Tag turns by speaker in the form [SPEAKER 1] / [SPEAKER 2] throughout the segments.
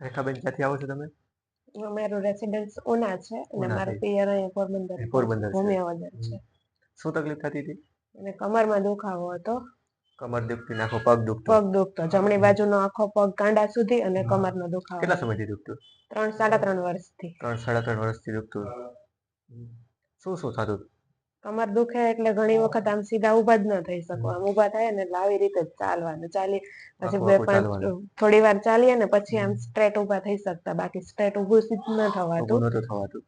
[SPEAKER 1] રેખાબેન ક્યાંથી આવો છો તમે?
[SPEAKER 2] મારું રેસિડન્સ ઉના છે અને મારું પિયર અહીંયા પોરબંદર
[SPEAKER 1] પોરબંદર
[SPEAKER 2] ભૂમિયાવદર છે.
[SPEAKER 1] શું તકલીફ થતી હતી?
[SPEAKER 2] અને કમરમાં દુખાવો હતો.
[SPEAKER 1] કમર દુખતી નાખો પગ દુખતો?
[SPEAKER 2] પગ દુખતો જમણી બાજુનો આખો પગ કાંડા સુધી અને કમરનો દુખાવો
[SPEAKER 1] કેટલા સમયથી દુખતું?
[SPEAKER 2] ત્રણ સાડા ત્રણ વર્ષથી.
[SPEAKER 1] ત્રણ સાડા ત્રણ વર્ષથી દુખતું. શું શું થતું?
[SPEAKER 2] કમર દુખે એટલે ઘણી વખત આમ સીધા ઊભા જ ન થઈ શકો. આમ ઊભા થાય ને એટલે આવી રીતે જ ચાલવાનું. ચાલી પછી બે પાંચ થોડી વાર ચાલીએ ને પછી આમ સ્ટ્રેટ ઊભા થઈ શકતા. બાકી સ્ટ્રેટ ઉભું સીધ ન થવાતું.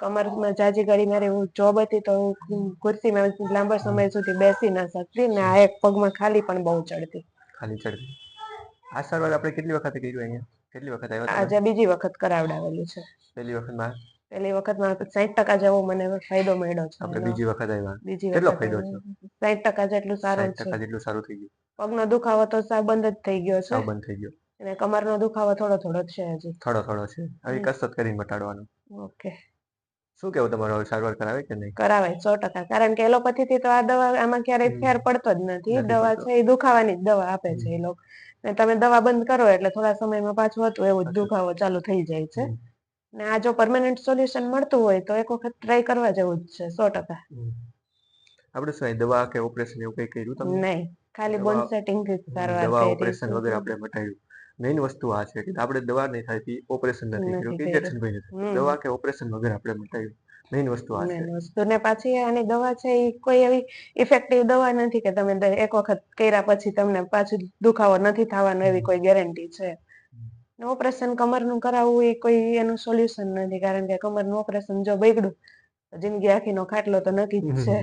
[SPEAKER 2] કમરમાં જાજી ઘડી મારી જોબ હતી તો ખુરશીમાં લાંબા સમય સુધી બેસી ના શકતી ને આ એક પગમાં ખાલી પણ બહુ ચડતી.
[SPEAKER 1] ખાલી ચડતી. આ સારવાર આપણે કેટલી વખત કર્યું અહીંયા? કેટલી વખત આવ્યા
[SPEAKER 2] આજે બીજી વખત કરાવડાવેલું છે.
[SPEAKER 1] પહેલી વખતમાં?
[SPEAKER 2] પહેલી વખતમાં સાઈઠ ટકા જેવો મને ફાયદો મળ્યો છે
[SPEAKER 1] આપણે બીજી વખત આવ્યા.
[SPEAKER 2] બીજી
[SPEAKER 1] કેટલો ફાયદો
[SPEAKER 2] છે? સાઈઠ ટકા જેટલું સારું છે.
[SPEAKER 1] ટકા જેટલું સારું થઈ ગયું.
[SPEAKER 2] પગનો દુખાવો તો સાવ બંધ જ થઈ ગયો છે.
[SPEAKER 1] સાવ બંધ થઈ ગયો.
[SPEAKER 2] અને કમરનો દુખાવો થોડો થોડો છે હજી.
[SPEAKER 1] થોડો થોડો છે.
[SPEAKER 2] હવે
[SPEAKER 1] કસરત કરીને મટાડવાનો.
[SPEAKER 2] ઓકે.
[SPEAKER 1] શું કેવું તમારું સારવાર કરાવે કે નહીં?
[SPEAKER 2] કરાવે સો ટકા. કારણ કે એલોપેથી થી તો આ દવા આમાં ક્યારેય. ફેર પડતો જ નથી. દવા છે એ દુખાવાની જ દવા આપે છે એ લોકો. ને તમે દવા બંધ કરો એટલે થોડા સમયમાં પાછું હતું એવું જ. દુખાવો ચાલુ થઈ જાય છે. ને આ જો પરમેનન્ટ સોલ્યુશન મળતું હોય તો એક વખત ટ્રાય કરવા જેવું જ છે સો ટકા.
[SPEAKER 1] આપણે શું દવા કે ઓપરેશન એવું કઈ કર્યું તમે
[SPEAKER 2] નહીં ખાલી બોન સેટિંગ સારવાર
[SPEAKER 1] દવા ઓપરેશન વગેરે આપણે મટાયું મેઇન વસ્તુ આ છે કે આપણે દવા નહીં થાય ઓપરેશન નથી કર્યું કે. ઇન્જેક્શન ભાઈ નથી દવા કે ઓપરેશન વગર આપણે મટાયું મેઇન વસ્તુ આ છે.
[SPEAKER 2] વસ્તુ. ને પાછી આની દવા છે એ કોઈ એવી ઇફેક્ટિવ દવા નથી કે તમે એક વખત કર્યા પછી તમને પાછું દુખાવો નથી થવાનો એવી કોઈ ગેરંટી છે. ઓપરેશન કમરનું કરાવવું એ કોઈ એનું સોલ્યુશન નથી કારણ કે કમરનું ઓપરેશન જો બગડ્યું તો જિંદગી આખીનો ખાટલો તો નક્કી જ છે.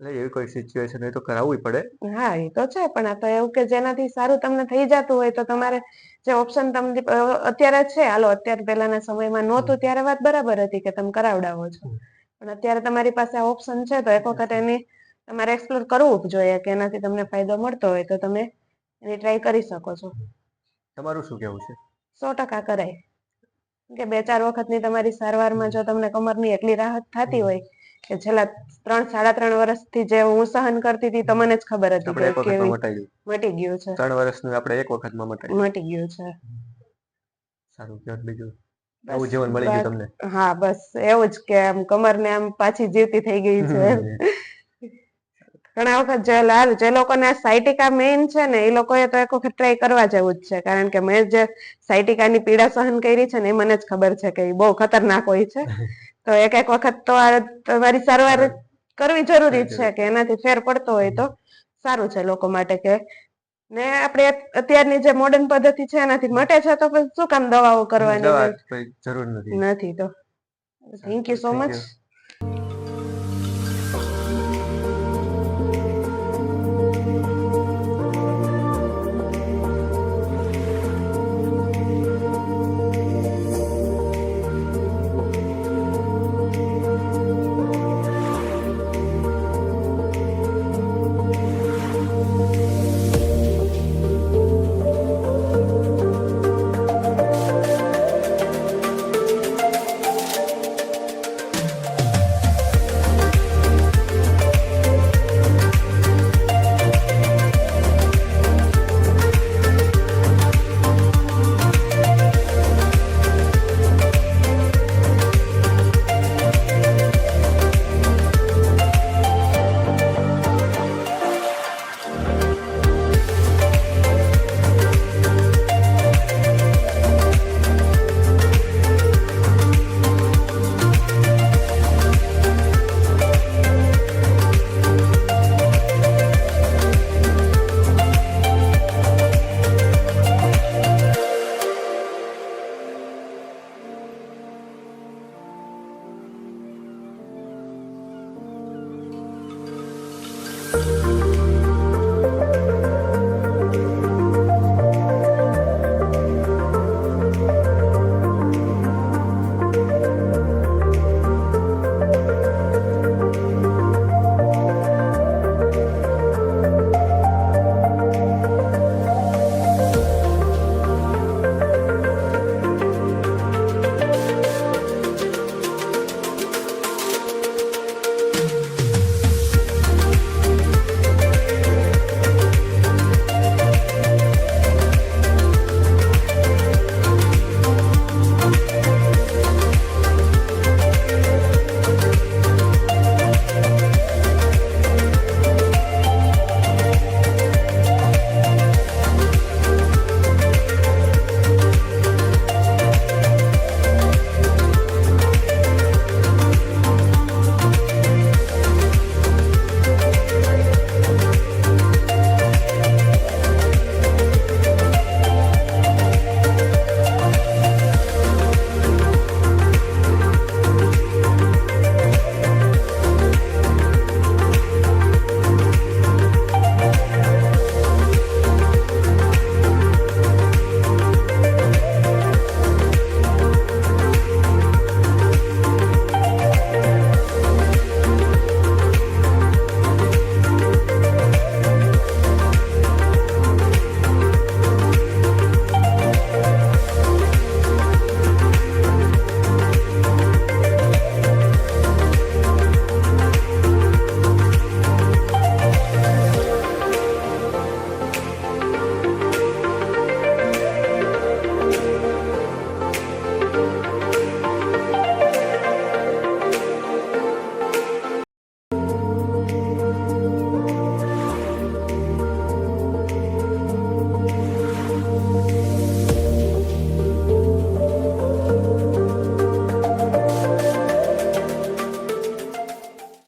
[SPEAKER 1] એટલે એવી કોઈ સિચ્યુએશન હોય તો કરાવવું પડે.
[SPEAKER 2] હા એ તો છે પણ આ તો એવું કે જેનાથી સારું તમને થઈ જતું હોય તો તમારે જે ઓપ્શન તમને અત્યારે છે હાલો અત્યારે પહેલાના સમયમાં નહોતું ત્યારે વાત બરાબર હતી કે તમે કરાવડાવો છો. પણ અત્યારે તમારી પાસે આ ઓપ્શન છે તો એક વખત એની તમારે એક્સપ્લોર કરવું જોઈએ કે એનાથી તમને ફાયદો મળતો હોય તો તમે એની ટ્રાય કરી શકો છો.
[SPEAKER 1] તમારું શું કહેવું છે?
[SPEAKER 2] સો ટકા કરાય. કે બે ચાર વખતની તમારી સારવારમાં જો તમને કમરની એટલી રાહત થતી હોય કે છેલ્લા ત્રણ સાડા ત્રણ વર્ષથી જે હું સહન કરતી હતી તમને જ ખબર હતી કે મટી ગયું છે.
[SPEAKER 1] ત્રણ વર્ષનું આપણે એક વખતમાં મટાડ્યું
[SPEAKER 2] મટી ગયું છે.
[SPEAKER 1] સારું કહેવાય બીજું?
[SPEAKER 2] બસ,
[SPEAKER 1] જીવન મળી ગયું તમને?
[SPEAKER 2] હા બસ. એવું જ કે આમ કમરને આમ પાછી જીવતી થઈ ગઈ છે. ઘણા વખત જે લાલ જે લોકોને સાયટિકા મેઇન છે ને એ લોકોએ તો એક વખત ટ્રાય કરવા જેવું જ છે. કારણ કે મેં જે સાયટિકાની પીડા સહન કરી છે ને એ મને જ ખબર છે કે એ બહુ ખતરનાક હોય છે. તો એક એક વખત તો આ તમારી સારવાર કરવી જરૂરી છે કે એનાથી ફેર પડતો હોય તો સારું છે લોકો માટે કે ને આપણે અત્યારની જે મોડર્ન પદ્ધતિ છે એનાથી મટે છે તો પછી શું કામ દવાઓ કરવાની
[SPEAKER 1] જરૂર નથી.
[SPEAKER 2] નથી તો. Thank you so much.